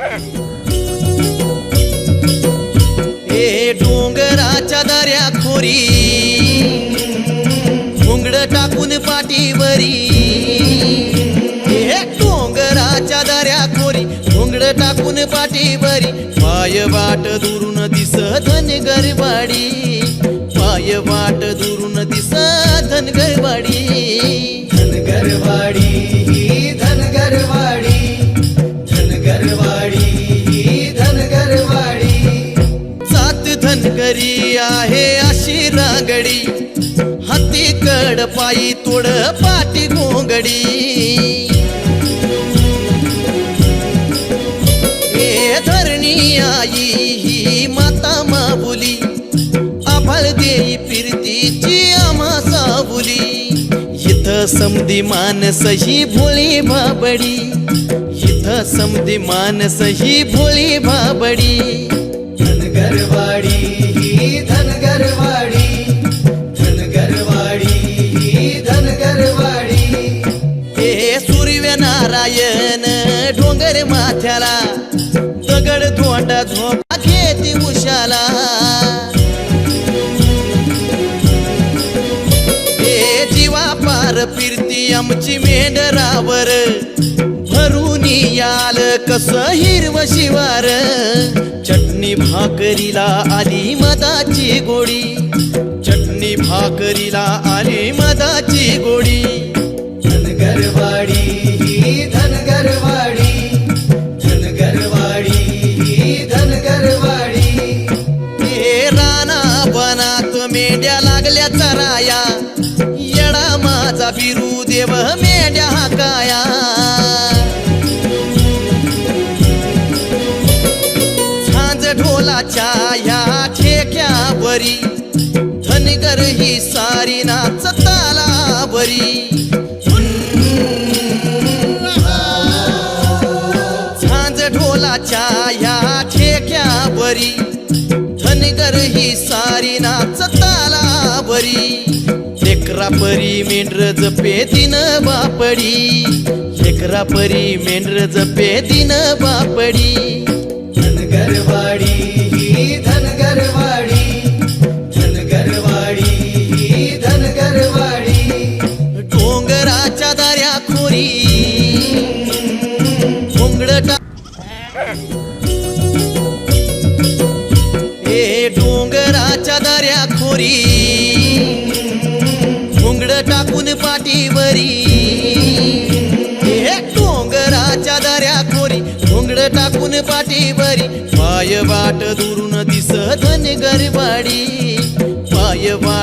ए डोंगराच्या दर्या खोरी घुंगड टाकून पाठीवरी. हे डोंगराच्या दर्या खोरी घुंगड टाकून पाठीवरी. पाय वाट दुरून दिस धन गरवाडी. आहे अशी रांगडी. हाती कड पायी तोड पाटी गोंगडी हे धरणी आई ही माता माबुली आभाळ देई फिरतीची आम्हा साबुली इथं समधी मानस ही भोळी बाबड़ी इथं समधी मानस ही भोळी बाबडी धनगरवाडी. गड धोंडा झोपा घेती उशाला. हे जीवा पार फिरती आमची मेंढरावर. भरून याल कस हिरव शिवार. चटणी भाकरीला आली मदाची गोडी. चटणी भाकरीला आली मदाची गोडी. मेंढ्या लागल्या चराया. येडा माझा बिरू देव मेंढ्या हाकाया. झांज ढोलाच्या ह्या ठेक्यावरी धनगर ही सारी नाचताला तालावरी. झांज ढोलाच्या ह्या ठेक्यावरी धनगर ही सारी नाच परी मेंढर जपे दिन बापडी. लेकरा परी मेंढर जपे दिन बापडी. धनगरवाडी ही धनगरवाडी. धनगरवाडी ही धनगरवाडी. डोंगराच्या दाऱ्या खोरी. घोंगड ए डोंगराच्या दाऱ्या खोरी. टाकून पाठीवरी. डोंगराच्या दाऱ्या खोरी घोंगड टाकून पाठीवरी. पाय वाट दुरून दिस धनगरवाडी पाय वाट